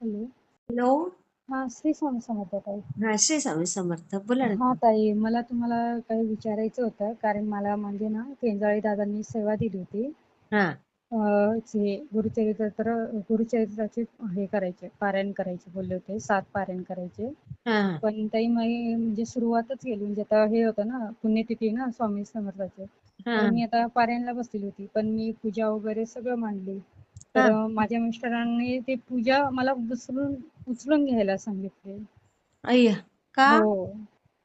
Hello. Hello. हा श्री स्वामी समर्थ ताई. हा श्री स्वामी समर्थ. बोला ना. हा ताई मला तुम्हाला काही विचारायचं होतं कारण मला म्हणजे ना केंजाळे दादांनी सेवा दिली होती. हा. अं, गुरुचरित्र गुरुचरित्राचे हे करायचे पारायण करायचे बोलले होते सात पारायण करायचे. हा. पण ताई मी म्हणजे सुरुवातच केली म्हणजे आता हे होतं ना पुण्यतिथी ना स्वामी समर्थाचे. हा. तर मी आता पारायणला बसलेली होती पण मी पूजा वगैरे सगळं मांडली. तर माझ्या मिस्टरांनी ते पूजा मला उचलून उचलून घ्यायला सांगितले. अय्या का? हो.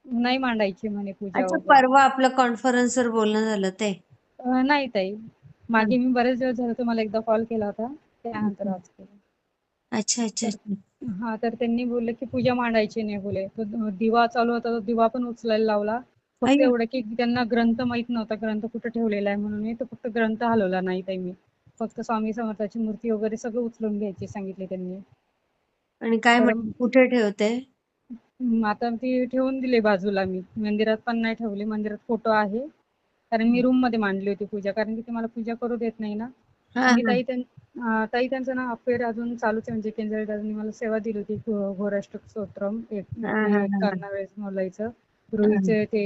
नाही मांडायची म्हणे पूजा अच्छा वगैरे. परवा आपलं कॉन्फरन्स वर बोलणं झालं ते. अं, नाही ताई. मागे मी बरेच दिवस झाले तुम्हाला एकदा कॉल केला होता. त्यानंतर आज केला. अच्छा अच्छा हा तर त्यांनी बोलले की पूजा मांडायची नाही बोले. तो दिवा चालू होता तो दिवा पण उचलायला लावला. फक्त. एवढं की त्यांना ग्रंथ माहीत नव्हता ग्रंथ कुठे ठेवलेला आहे म्हणून. मी तो फक्त ग्रंथ हलवला नाही ताई मी. फक्त स्वामी समर्थाची मूर्ती वगैरे सगळं उचलून घ्यायची सांगितले त्यांनी. आणि काय म्हण कुठे ठेवते? आता ती ठेवून दिली बाजूला मी. मंदिरात पण नाही ठेवली मंदिरात फोटो आहे. कारण मी रूममध्ये मांडली होती पूजा कारण की ते मला पूजा करू देत नाही ना. आणि ताई ताई त्यांचं ना अफेअर अजून चालूच आहे. म्हणजे केंद्रीय दादांनी मला सेवा दिली होती घो- घोराष्टक स्तोत्रम एक. करणावेळेस बोलायचं रुईचे ते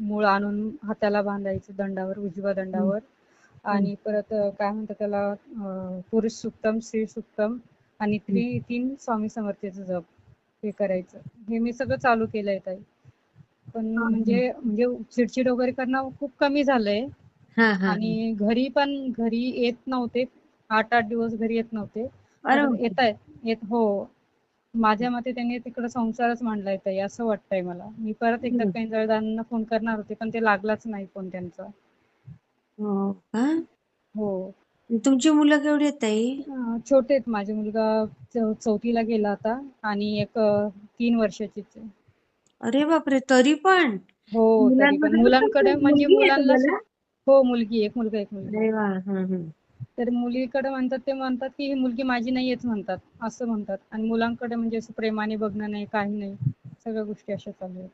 मूळ आणून हाताला बांधायचं दंडावर उजव्या दंडावर. आणि परत काय म्हणतात त्याला पुरुष सुक्तम स्त्री सुक्तम आणि तीन स्वामी समर्थाचं जप हे करायचं. हे मी सगळं चालू केलंय ताई. पण म्हणजे म्हणजे चिडचिड वगैरे करणं खूप कमी झालंय. हा हा. आणि घरी पण घरी येत नव्हते. आठ आठ दिवस घरी येत नव्हते. येत आहेत येत हो. माझ्या मते त्यांनी तिकडे संसारच मांडलाय ताई असं वाटतंय मला. मी परत एकदा हम्म. केंजळदारांना फोन करणार होते पण ते लागलाच नाही फोन त्यांचा. हो का? हो. तुमची मुलं केवढी आहेत ताई? अं, छोटे आहेत. माझे मुलगा चौ- चौथीला गेला आता आणि एक अं, तीन वर्षाचीच आहे. अरे बापरे! तरी पण? हो तरी पण. मुलांमध्ये मुलांकडे म्हणजे मुलगी आहे मुलांना तुम्हाला? हो मुलगी एक मुलगा एक मुलगी. अरे हा हा. तर मुलीकडे म्हणतात ते म्हणतात की ही मुलगी माझी नाहीयेच म्हणतात. असं म्हणतात. आणि मुलांकडे म्हणजे असं प्रेमाने बघणं नाही काही नाही. सगळ्या गोष्टी अशा चालू आहेत.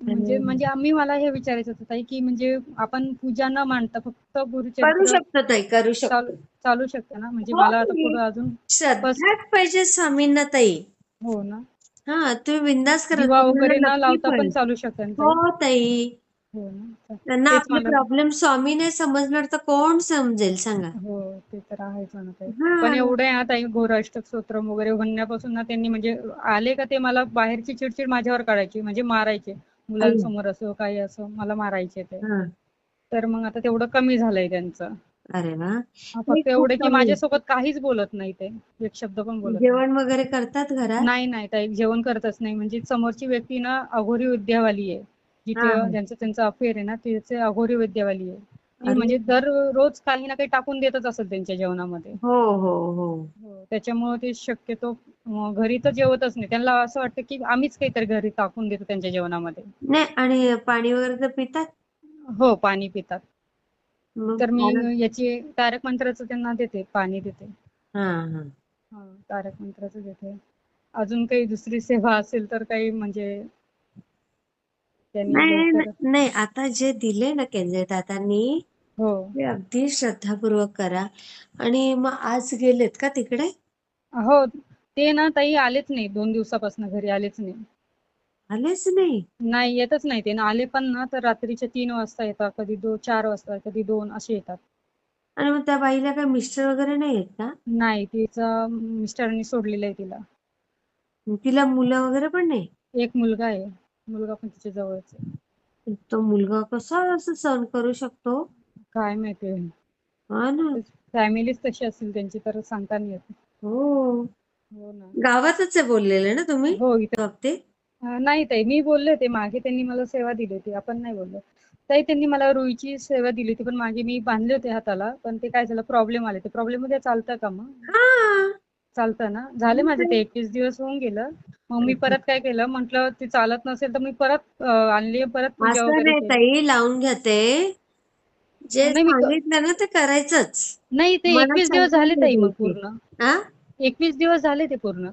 म्हणजे म्हणजे आम्ही मला हे विचारायचं होतं ताई की म्हणजे आपण पूजा न मांडता फक्त करू गुरुचरित्र शकतो ताई करू चालू शकतो. चालू शकतं ना? म्हणजे हो, मला आता तुम्ही- पुढे अजून श्रद्धाच पाहिजे स्वामींना ताई. हो ना? हा तुम्ही बिंदास करा दिवा तुम्हाला वगैरे न नक्की लावता पण. चालू शकतं ताई हो ताई? हो ना? त्यांना तेच आपले मला प्रॉब्लेम स्वामी नाही समजणार तर कोण समजेल सांगा. हो ते तर आहेच म्हणत आहे हा. पण एवढं आहे आता घोराष्टक स्तोत्रम वगैरे म्हणण्यापासून ना त्यांनी म्हणजे आले का ते मला बाहेरची चिडचिड माझ्यावर काढायची म्हणजे मारायचे. मुलांसमोर असो काही असो मला मारायचे ते हा. तर मग आता तेवढं कमी झालंय त्यांचं अरे वा फक्त एवढं की. माझ्यासोबत काहीच बोलत नाही ते एक शब्द पण बोलत नाही जेवण वगैरे करतात घरात नाही नाही ताई जेवण करतच नाही म्हणजे समोरची व्यक्ती ना अघोरी विद्यावाली आहे जिथे. ज्यांचं त्यांचं अफेअर आहे ना तिथे अघोरी विद्यावाली आहे. म्हणजे दररोज काही ना काही टाकून देतच असेल त्यांच्या जेवणामध्ये. हो हो हो. हो, त्याच्यामुळे ते शक्यतो घरी तर जेवतच नाही. त्यांना असं वाटतं की आम्हीच काहीतरी घरी टाकून देतो त्यांच्या जेवणामध्ये. नाही आणि पाणी वगैरे तर पितात? हो पाणी पितात. तर मी याची तारक मंत्राचं त्यांना देते पाणी देते. हा हा. हा, तारक मंत्राचं देते. अजून काही दुसरी सेवा असेल तर काही म्हणजे नाही, आता जे दिले ना केंद्र दादांनी हो. ते अगदी श्रद्धापूर्वक करा. आणि मग आज गेलेत का तिकडे? हो ते ना ताई आलेच नाही. दोन दिवसापासून घरी आलेच नाही. आलेच नाही? नाही येतच नाही ते. ना आले पण ना तर रात्रीचे तीन वाजता येतात. कधी दो चार वाजता कधी दोन असे येतात. आणि मग त्या बाईला काय मिस्टर वगैरे नाही आहेत का? नाही तिचं मिस्टरांनी सोडलेलं आहे तिला. तिला मुलं वगैरे पण नाही? एक मुलगा आहे. मुलगा पण तिच्या जवळच आहे. तो मुलगा कसा असं सहन करू शकतो? काय माहिती हा ना. फॅमिलीच तशी असेल त्यांची तर सांगता नाही येत. हो. हो ना. गावातच आहे बोललेले ना तुम्ही? हो इथं. बाबतीत अं, नाही ताई मी बोलले होते मागे त्यांनी मला सेवा दिली होती आपण नाही बोललो. ताई त्यांनी मला रुईची सेवा दिली होती पण मागे मी बांधले होते हाताला पण ते काय झालं प्रॉब्लेम आले. ते प्रॉब्लेममध्ये चालतं का मग? हा. चालतं ना. झाले माझे ते एकवीस दिवस होऊन गेलं. मग मी परत काय केलं म्हटलं ते चालत नसेल तर मी परत अं, आणली परत पूजा असं वगैरे नाही केली. ताई लावून घेते. जे सांगितलं ना ते करायचंच. नाही ते एकवीस दिवस झाले ताई मग. पूर्ण. हा एकवीस दिवस झाले ते पूर्ण.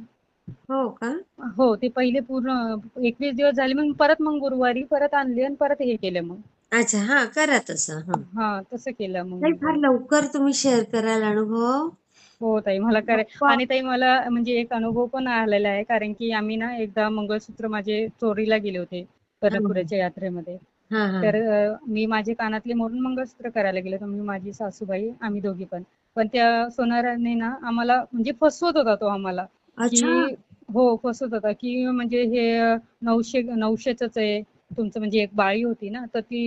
हो का? हो ते पहिले पूर्ण एकवीस दिवस झाले मग परत मग गुरुवारी परत आणली आणि परत हे केलं मग. अच्छा हा करा तसं हा. हा तसं केलं मग नाही मी. फार. लवकर तुम्ही शेअर कराल अनुभव. हो ताई मला करे. आणि ताई मला म्हणजे एक अनुभव पण आलेला आहे कारण की आम्ही ना एकदा मंगळसूत्र माझे चोरीला गेले होते पंढरपुराच्या यात्रेमध्ये. तर मी माझे कानातले मोडून मंगळसूत्र करायला गेले. तर मी माझी सासूबाई आम्ही दोघी पण. पण त्या सोनाराने ना आम्हाला म्हणजे फसवत होता तो आम्हाला. अच्छा. की हो फसवत होता. की म्हणजे हे नऊशे नऊशेच आहे. तुमचं म्हणजे एक बाळी होती ना तर ती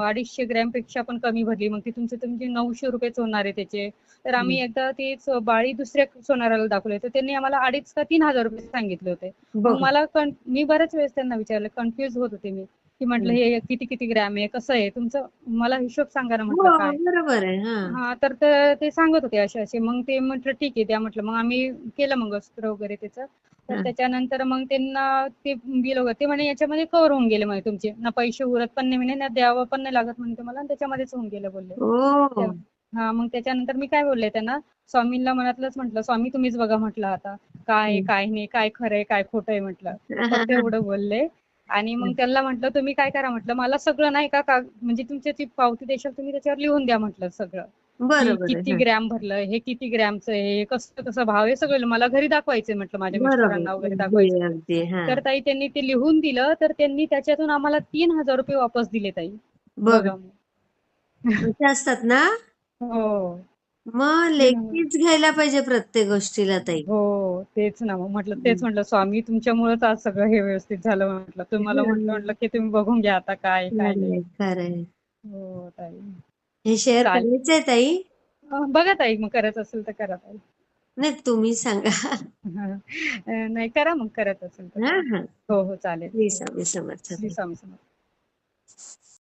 अडीचशे ग्रॅमपेक्षा पण कमी भरली. मग ती तुमचे म्हणजे नऊशे रुपयेच होणार आहे त्याचे. तर आम्ही एकदा तीच बाळी दुसऱ्या सोनाराला दाखवली. तर त्यांनी आम्हाला अडीच का तीन हजार रुपये सांगितले होते. मला मी बऱ्याच वेळेस त्यांना विचारलं. कन्फ्युज होत होते मी. की म्हटलं हे किती किती ग्रॅम आहे कसं आहे तुमचं मला हिशोब सांगा ना म्हटलं हो काय. बरोबर आहे हा. हा तर ते सांगत होते असे असे. मग ते म्हटलं ठीक आहे त्या म्हटलं. मग आम्ही केलं मंगळसूत्र वगैरे त्याचं. तर हा. त्याच्यानंतर मग त्यांना ते बिल वगैरे ते म्हणे याच्यामध्ये कव्हर होऊन गेले म्हणे तुमचे. ना पैसे उरत पण नाही म्हणे ना द्यावं पण नाही लागत म्हणे तुम्हाला आणि त्याच्यामध्येच होऊन गेलं बोलले. त्या- हा मग त्याच्यानंतर मी काय बोलले त्यांना स्वामींना मनातलंच म्हटलं स्वामी तुम्हीच बघा म्हटलं आता. काय काय नाही काय खरं आहे काय खोटं आहे म्हटलं. एवढं बोलले. आणि मग त्यांना म्हटलं तुम्ही काय करा? म्हटलं मला सगळं नाही का का म्हणजे तुमची ती पावती देशाल तुम्ही त्याच्यावर लिहून द्या म्हटलं सगळं. किती ग्रॅम भरलं हे किती ग्रॅमचं आहे हे कसं कसं भाव आहे सगळं मला घरी दाखवायचंय म्हटलं माझ्या मिस्टरांना वगैरे दाखवायचं हा. तर ताई त्यांनी ते लिहून दिलं तर त्यांनी त्याच्यातून आम्हाला तीन हजार रुपये वापस दिले ताई. बघ. असतात ना? हो. मग लेखीच घ्यायला पाहिजे प्रत्येक गोष्टीला ताई. हो तेच ना. मग म्हटलं तेच म्हटलं स्वामी तुमच्यामुळेच आज सगळं हे व्यवस्थित झालं म्हटलं. तुम्हाला म्हटलं म्हटलं की तुम्ही बघून घ्या आता काय काय नाही. खरंय. हो ताई. हे शेअर चालेल. करायचंय ताई? अं, बघा ताई मग करत असेल तर करा ताई. नाही तुम्ही सांगा. अं, नाही करा मग करत असेल तर हा हा. हो हो चालेल. श्री स्वामी समर्थ श्री स्वामी समर्थ